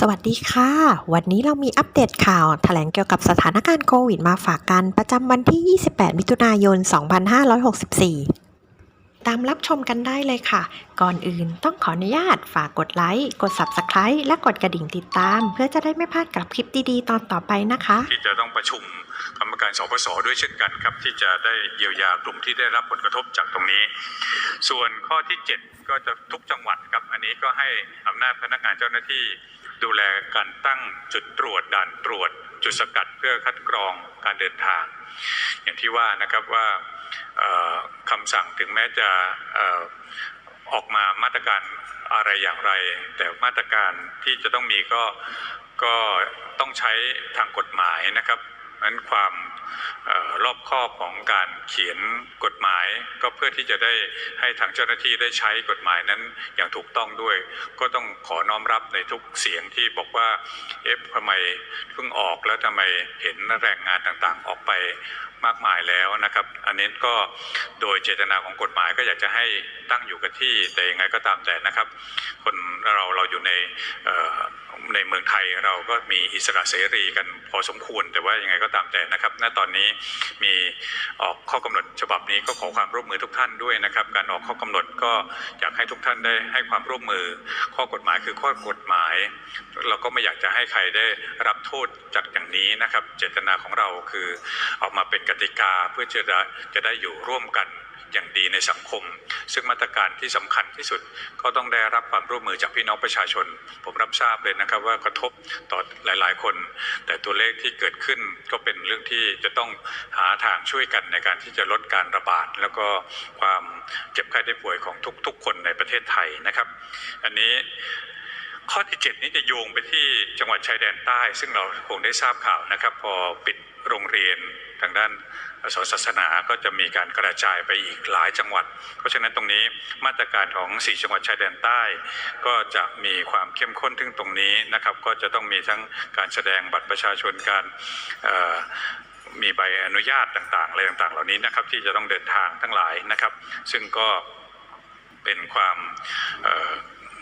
สวัสดีค่ะ วันนี้เรามีอัปเดตข่าวแถลงเกี่ยวกับสถานการณ์โควิดมาฝากกันประจำวันที่ 28 มิถุนายน 2564 ตามรับชมกันได้เลยค่ะ ก่อนอื่นต้องขออนุญาตฝากกดไลค์ กด Subscribe และกดกระดิ่งติดตาม เพื่อจะได้ไม่พลาดกับคลิปดีๆ ตอนต่อไปนะคะ ที่จะต้องประชุมกรรมการสปสด้วยเช่นกันครับ ที่จะได้เยียวยากลุ่มที่ได้รับผลกระทบจากตรงนี้ ส่วนข้อที่ 7 ก็จะทุกจังหวัดครับอันนี้ก็ให้อำนาจพนักงานเจ้าหน้าที่ ดูแลการตั้งจุดตรวจด่านตรวจ จุดสกัดเพื่อคัดกรองการเดินทาง อย่างที่ว่านะครับว่าคำสั่งถึงแม้จะออกมามาตรการอะไรอย่างไร แต่มาตรการที่จะต้องมีก็ก็ต้องใช้ทางกฎหมายนะครับ นั้นความรอบคอบของการเขียนกฎหมาย ก็เพื่อที่จะได้ให้ทางเจ้าหน้าที่ได้ใช้กฎหมายนั้นอย่างถูกต้องด้วย ก็ต้องขอน้อมรับในทุกเสียงที่บอกว่าเอ๊ะทำไมเพิ่งออกแล้วทำไมเห็นแรงงานต่างๆ ออกไปมากมายแล้วนะครับ อันนี้ก็โดยเจตนาของกฎหมายก็อยากจะให้ตั้งอยู่กับที่แต่ยังไงก็ตามแต่นะครับ คนเราเราอยู่ใน ในเมืองไทยเราก็มีอิสระเสรีกันพอสมควร แต่ว่ายังไงก็ตามแต่นะครับณตอนนี้มีออกข้อกำหนดฉบับนี้ก็ขอความร่วมมือทุกท่านด้วยนะครับ การออกข้อกำหนดก็อยากให้ทุกท่านได้ให้ความร่วมมือ ข้อกฎหมายคือข้อกฎหมาย เราก็ไม่อยากจะให้ใครได้รับโทษจากอย่างนี้นะครับ เจตนาของเราคือออกมาเป็นกติกาเพื่อจะจะได้อยู่ร่วมกัน อย่างดีในสังคม ซึ่งมาตรการที่สำคัญที่สุด ก็ต้องได้รับความร่วมมือจากพี่น้องประชาชน ผมรับทราบเลยนะครับว่ากระทบต่อหลาย ๆ คน แต่ตัวเลขที่เกิดขึ้นก็เป็นเรื่องที่จะต้องหาทางช่วยกันในการที่จะลดการระบาด แล้วก็ความเจ็บไข้ได้ป่วยของทุก ๆ คนในประเทศไทยนะครับ อันนี้ข้อที่ 7 นี้จะโยงไปที่จังหวัดชายแดนใต้ ซึ่งเราคงได้ทราบข่าวนะครับ พอปิดโรงเรียน ทางด้านสอนศาสนาก็จะมีการกระจายไปอีกหลายจังหวัด เพราะฉะนั้นตรงนี้มาตรการของ 4 จังหวัดชายแดนใต้ ก็จะมีความเข้มข้นถึงตรงนี้นะครับ ก็จะต้องมีทั้งการแสดงบัตรประชาชนการมีใบอนุญาตต่างๆอะไรต่างๆ เหล่านี้นะครับที่จะต้องเดินทางทั้งหลายนะครับ ซึ่งก็เป็นความ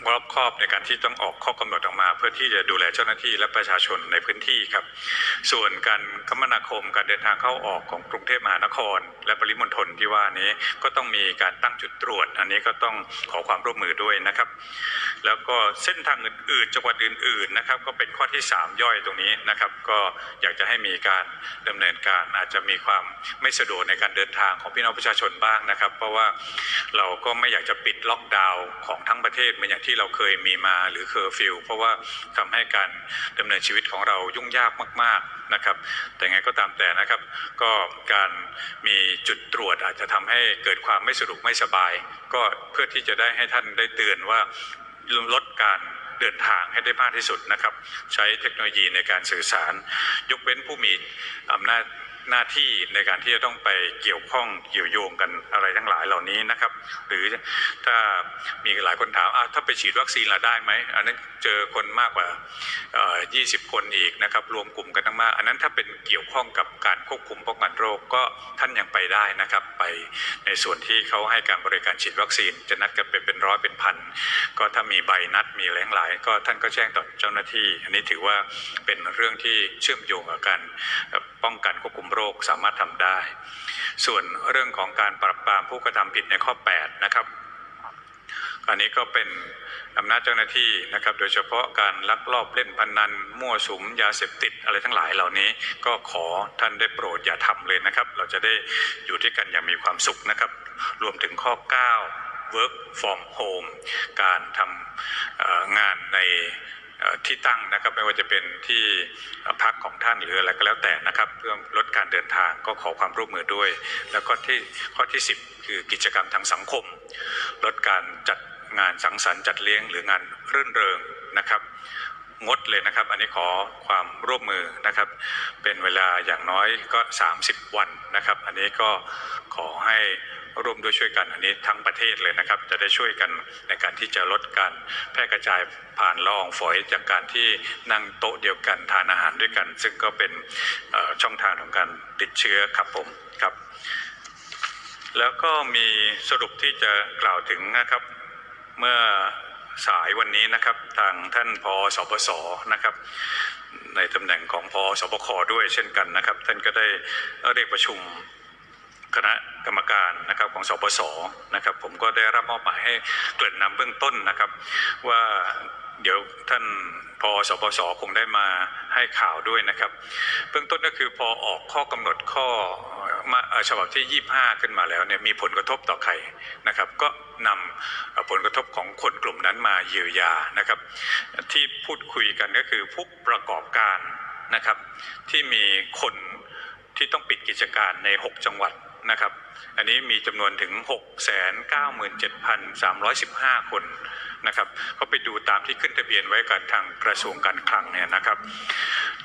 รอบครอบในการที่ต้องออกข้อกำหนดออกมา เพื่อที่จะดูแลเจ้าหน้าที่และประชาชนในพื้นที่ครับ ส่วนการคมนาคมการเดินทางเข้าออกของกรุงเทพมหานคร และปริมณฑลที่ว่านี้ก็ต้องมีการตั้งจุดตรวจ อันนี้ก็ต้องขอความร่วมมือด้วยนะครับ แล้วก็เส้นทางอื่นๆจังหวัดอื่นๆนะครับ ก็เป็นข้อที่ 3 ย่อยตรงนี้นะครับ ก็อยากจะให้มีการดำเนินการอาจจะมีความไม่สะดวกในการเดินทางของพี่น้องประชาชนบ้างนะครับ เพราะว่าเราก็ไม่อยากจะปิดล็อกดาวน์ของทั้งประเทศเหมือนอย่างที่ที่เราเคยมีมาหรือเคอร์ฟิวเพราะว่าทำให้การดำเนินชีวิตของเรายุ่งยากมาก ๆนะครับ แต่ไงก็ตามแต่นะครับ ก็การมีจุดตรวจอาจจะทำให้เกิดความไม่สะดวกไม่สบาย ก็เพื่อที่จะได้ให้ท่านได้เตือนว่าลดการเดินทางให้ได้มากที่สุดนะครับ ใช้เทคโนโลยีในการสื่อสาร ยกเว้นผู้มีอำนาจ หน้าที่ในการที่จะต้องไปเกี่ยวข้องเกี่ยวโยงกันอะไรทั้งหลายเหล่านี้นะครับ หรือถ้ามีหลายคนถามอะถ้าไปฉีดวัคซีนละได้ไหมอันนั้นเจอคนมากกว่า 20 คนอีกนะครับ รวมกลุ่มกันทั้งมาก อันนั้นถ้าเป็นเกี่ยวข้องกับการควบคุมป้องกันโรคก็ท่านยังไปได้นะครับ ไปในส่วนที่เขาให้การบริการฉีดวัคซีน จะนัดกันเป็นเป็นร้อยเป็นพันก็ถ้ามีใบนัดมีแหลงหลาย ก็ท่านก็แจ้งต่อเจ้าหน้าที่ อันนี้ถือว่าเป็นเรื่องที่เชื่อมโยงกับการป้องกันควบคุมโรคสามารถทำได้ ส่วนเรื่องของการปราบปรามผู้กระทำผิดในข้อ 8 นะครับ อันนี้ก็เป็นอำนาจเจ้าหน้าที่นะครับ โดยเฉพาะการลักลอบเล่นพนัน มั่วสุมยาเสพติดอะไรทั้งหลายเหล่านี้ ก็ขอท่านได้โปรดอย่าทำเลยนะครับ เราจะได้อยู่ด้วยกันอย่างมีความสุขนะครับ รวมถึงข้อ 9 work from home การทำงานใน ที่ตั้งนะครับไม่ว่าจะเป็นที่พักของท่านหรืออะไรก็แล้วแต่นะครับ เพื่อลดการเดินทางก็ขอความร่วมมือด้วย แล้วก็ที่ข้อที่ 10 คือกิจกรรมทางสังคม ลดการจัดงานสังสรรค์จัดเลี้ยงหรืองานรื่นเริงนะครับงดเลยนะครับ อันนี้ขอความร่วมมือนะครับ เป็นเวลาอย่างน้อยก็ 30 วันนะครับ อันนี้ก็ขอให้ ร่วมด้วยช่วยกันอันนี้ทั้งประเทศเลยนะครับ จะได้ช่วยกันในการที่จะลดการแพร่กระจายผ่านละอองฝอยจากการที่นั่งโต๊ะเดียวกันทานอาหารด้วยกัน ซึ่งก็เป็นช่องทางของการติดเชื้อครับผมครับ แล้วก็มีสรุปที่จะกล่าวถึงนะครับเมื่อสายวันนี้นะครับทางท่านพอสปสนะครับ ในตำแหน่งของพอสบคด้วยเช่นกันนะครับ ท่านก็ได้เรียกประชุม คณะกรรมการนะครับของสปสนะครับ ผมก็ได้รับมอบหมายให้เกริ่นนำเบื้องต้นนะครับ ว่าเดี๋ยวท่านพอสปสคงได้มาให้ข่าวด้วยนะครับ เบื้องต้นก็คือพอออกข้อกำหนดข้อมาฉบับที่ 25 ขึ้นมาแล้วเนี่ยมีผลกระทบต่อใครนะครับ ก็นำเอ่อผลกระทบของคนกลุ่มนั้นมาเยียวยานะครับ ที่พูดคุยกันก็คือผู้ประกอบการนะครับ ที่มีคนที่ต้องปิดกิจการใน 6 จังหวัด นะครับ อันนี้มีจำนวนถึง 697,315 คนนะครับก็ไปดูตามที่ขึ้นทะเบียนไว้กับทางกระทรวงการคลังเนี่ยนะครับ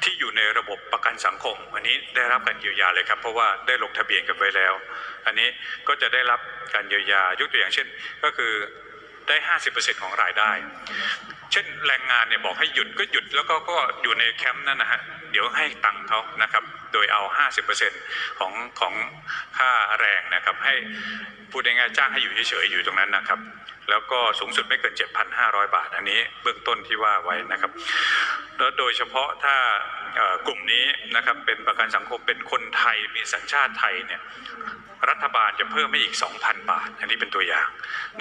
ที่อยู่ในระบบประกันสังคม อันนี้ได้รับการเยียวยาเลยครับ เพราะว่าได้ลงทะเบียนกันไว้แล้ว อันนี้ก็จะได้รับการเยียวยายกตัวอย่างเช่น ก็คือได้ 50%ของรายได้ เช่นแรงงานเนี่ยบอกให้หยุดก็หยุดแล้วก็ก็อยู่ในแคมป์นั่นนะฮะ ดี๋ยวให้ตังค์เขานะครับ โดยเอา 50%ของของค่าแรงนะครับ ให้พูดง่ายๆจ้างให้อยู่เฉยๆอยู่ตรงนั้นนะครับ แล้วก็สูงสุดไม่เกิน 7,500 บาท อันนี้เบื้องต้นที่ว่าไว้นะครับแล้วโดยเฉพาะถ้ากลุ่มนี้นะครับเป็นประกันสังคมเป็นคนไทยมีสัญชาติไทยเนี่ยรัฐบาลจะเพิ่มให้อีก 2,000 บาท อันนี้เป็นตัวอย่าง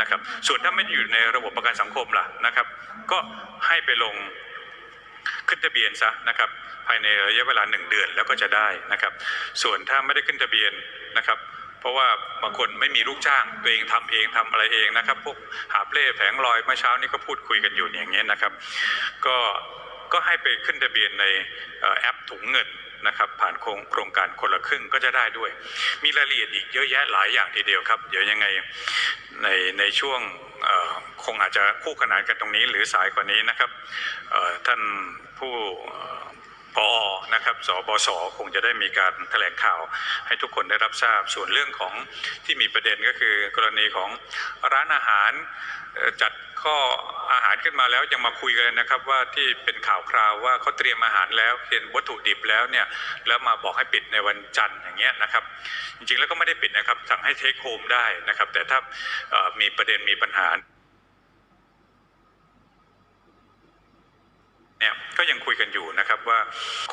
นะครับ ส่วนถ้าไม่อยู่ในระบบประกันสังคมล่ะนะครับ ก็ให้ไปลง ขึ้นทะเบียนซะนะครับภายในระยะเวลาหนึ่งเดือนแล้วก็จะได้นะครับ ส่วนถ้าไม่ได้ขึ้นทะเบียนนะครับ เพราะว่าบางคนไม่มีลูกจ้างตัวเองทำเองทำอะไรเองนะครับพวกหาบเล่แผงลอยเมื่อเช้านี้ก็พูดคุยกันอยู่อย่างเงี้ยนะครับ ก็ก็ให้ไปขึ้นทะเบียนในแอปถุงเงินนะครับผ่านโครงโครงการคนละครึ่งก็จะได้ด้วย มีรายละเอียดอีกเยอะแยะหลายอย่างทีเดียวครับ เดี๋ยวยังไงในในช่วงคงอาจจะคู่ขนานกันตรงนี้หรือสายกว่านี้นะครับท่าน ผู้เอ่อพอนะครับสบสคงจะได้มีการแถลงข่าวให้ทุกคนได้รับทราบ ส่วนเรื่องของที่มีประเด็นก็คือ กรณีของร้านอาหารจัดข้ออาหารขึ้นมาแล้วยังมาคุยกันนะครับว่าที่เป็นข่าวคราวว่าเขาเตรียมอาหารแล้วเห็นวัตถุดิบแล้วเนี่ยแล้วมาบอกให้ปิดในวันจันทร์อย่างเงี้ยนะครับ จริงๆแล้วก็ไม่ได้ปิดนะครับสั่งให้เทคโฮมได้นะครับ แต่ถ้ามีประเด็นมีปัญหา เนี่ยก็ยังคุยกันอยู่นะครับว่า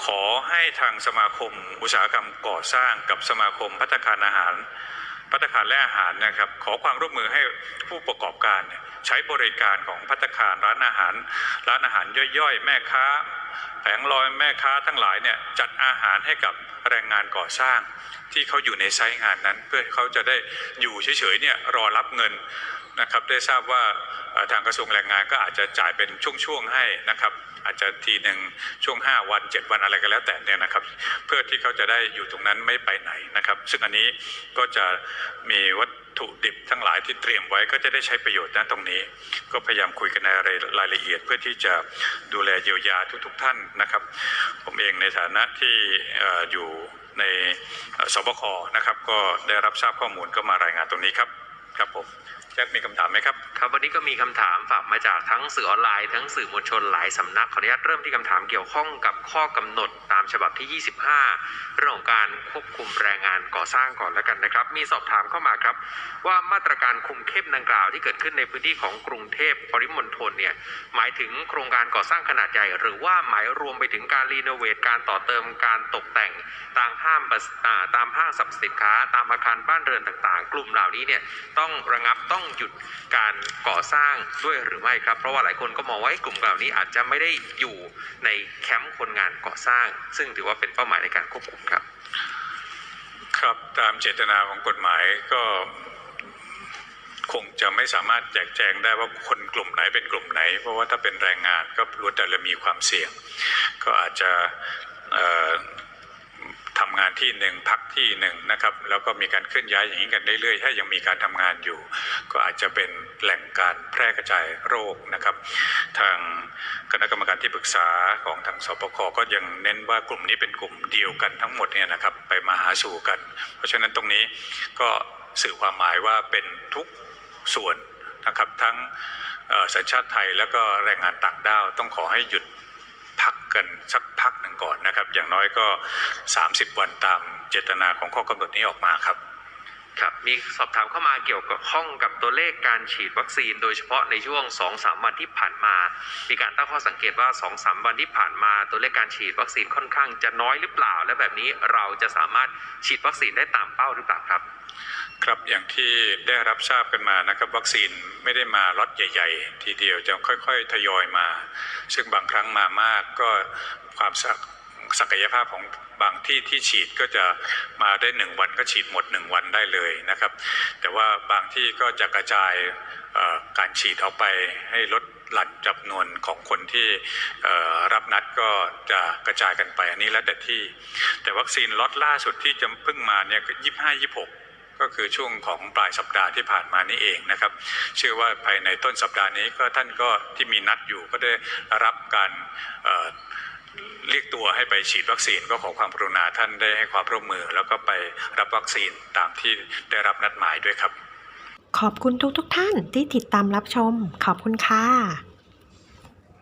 ขอให้ทางสมาคมอุตสาหกรรมก่อสร้างกับสมาคมพัฒนาคารอาหารพัฒนาคารและอาหารนะครับ ขอความร่วมมือให้ผู้ประกอบการใช้บริการของพัฒนาคารร้านอาหาร ร้านอาหารย่อยๆ แม่ค้า แผงลอยแม่ค้าทั้งหลายเนี่ยจัดอาหารให้กับ แรงงานก่อสร้างที่เขาอยู่ในไซต์งานนั้น เพื่อเขาจะได้อยู่เฉยๆเนี่ยรอรับเงินนะครับได้ทราบว่าทางกระทรวงแรงงานก็อาจจะจ่ายเป็นช่วงๆให้นะครับอาจจะทีหนึ่งช่วง 5 วัน 7 วันอะไรก็แล้วแต่เนี่ยนะครับ เพื่อที่เขาจะได้อยู่ตรงนั้นไม่ไปไหนนะครับ ซึ่งอันนี้ก็จะมีวัต ถุดิบทั้งหลายที่เตรียมไว้ก็จะได้ใช้ประโยชน์ด้านตรงนี้ ก็พยายามคุยกันในรายละเอียด เพื่อที่จะดูแลเยียวยาทุก ๆ ท่านนะครับ ผมเองในฐานะที่อยู่ในสบคนะครับ ก็ได้รับทราบข้อมูลก็มารายงานตรงนี้ครับครับผม แจ็คมีคำถามไหมครับ ครับวันนี้ก็มีคำถามฝากมาจากทั้งสื่อออนไลน์ทั้งสื่อมวลชนหลายสำนักขออนุญาตเริ่มที่คำถามเกี่ยวข้องกับข้อกำหนดตามฉบับที่ 25 เรื่องของการควบคุมแรงงานก่อสร้างก่อนแล้วกันนะครับ มีสอบถามเข้ามาครับ ว่ามาตรการคุมเข้มดังกล่าวที่เกิดขึ้นในพื้นที่ของกรุงเทพปริมณฑลเนี่ยหมายถึงโครงการก่อสร้างขนาดใหญ่ หรือว่าหมายรวมไปถึงการรีโนเวทการต่อเติมการตกแต่งตามห้างประอ่าตามห้างสรรพสินค้า ตามอาคารบ้านเรือนต่าง ๆ กลุ่มเหล่านี้เนี่ยต้องระงับต้ององหยุดการก่อสร้างด้วยหรือไม่ครับ เพราะว่าหลายคนก็มองว่าไอ้กลุ่มเหล่านี้อาจจะไม่ได้อยู่ในแคมป์คนงานก่อสร้าง ซึ่งถือว่าเป็นเป้าหมายในการควบคุมครับ ครับตามเจตนาของกฎหมายก็คงจะไม่สามารถแจกแจงได้ว่าคนกลุ่มไหนเป็นกลุ่มไหน เพราะว่าถ้าเป็นแรงงานก็ล้วนแต่ละมีความเสี่ยง ก็อาจจะทำงานที่หนึ่งพัก ที่หนึ่งนะครับแล้วก็มีการเคลื่อนย้ายอย่างนี้กันเรื่อยๆถ้ายังมีการทำงานอยู่ ก็อาจจะเป็นแหล่งการแพร่กระจายโรคนะครับ ทางคณะกรรมการที่ปรึกษาของทางสปคก็ยังเน้นว่ากลุ่มนี้เป็นกลุ่มเดียวกันทั้งหมดเนี่ยนะครับไปมาหาสู่กัน เพราะฉะนั้นตรงนี้ก็สื่อความหมายว่าเป็นทุกส่วนนะครับทั้งสัญชาติไทยแล้วก็แรงงานต่างด้าวต้องขอให้หยุด กันสักพักหนึ่งก่อนนะครับ อย่างน้อยก็ 30 วันตามเจตนาของข้อกำหนดนี้ออกมาครับ ครับมีสอบถามเข้ามาเกี่ยวกับข้องกับตัวเลขการฉีดวัคซีน โดยเฉพาะในช่วง 2-3 วันที่ผ่านมา มีการตั้งข้อสังเกตว่า 2-3 วันที่ผ่านมา ตัวเลขการฉีดวัคซีนค่อนข้างจะน้อยหรือเปล่า และแบบนี้เราจะสามารถฉีดวัคซีนได้ตามเป้าหรือเปล่าครับ ครับอย่างที่ได้รับทราบกันมานะครับ วัคซีนไม่ได้มาล็อตใหญ่ ๆ ทีเดียวจะค่อย ๆ ทยอยมา ซึ่งบางครั้งมามากก็ความศัก ศักยภาพของบางที่ที่ฉีดก็จะมาได้หนึ่งวันก็ฉีดหมดหนึ่งวันได้เลยนะครับ แต่ว่าบางที่ก็จะกระจายการฉีดออกไปให้ลดหลั่นจำนวนของคนที่รับนัดก็จะกระจายกันไปอันนี้แล้วแต่ที่ แต่วัคซีนล็อตล่าสุดที่จะเพิ่งมาเนี่ยยี่ห้ายี่หกก็คือช่วงของปลายสัปดาห์ที่ผ่านมานี่เองนะครับ เชื่อว่าภายในต้นสัปดาห์นี้ก็ท่านก็ที่มีนัดอยู่ก็ได้รับการ เรียกตัวให้ไปฉีดวัคซีนก็ขอความกรุณาท่านได้ให้ความร่วมมือ แล้วก็ไปรับวัคซีนตามที่ได้รับนัดหมายด้วยครับ ขอบคุณทุกทุกท่านที่ติดตามรับชม ขอบคุณค่ะ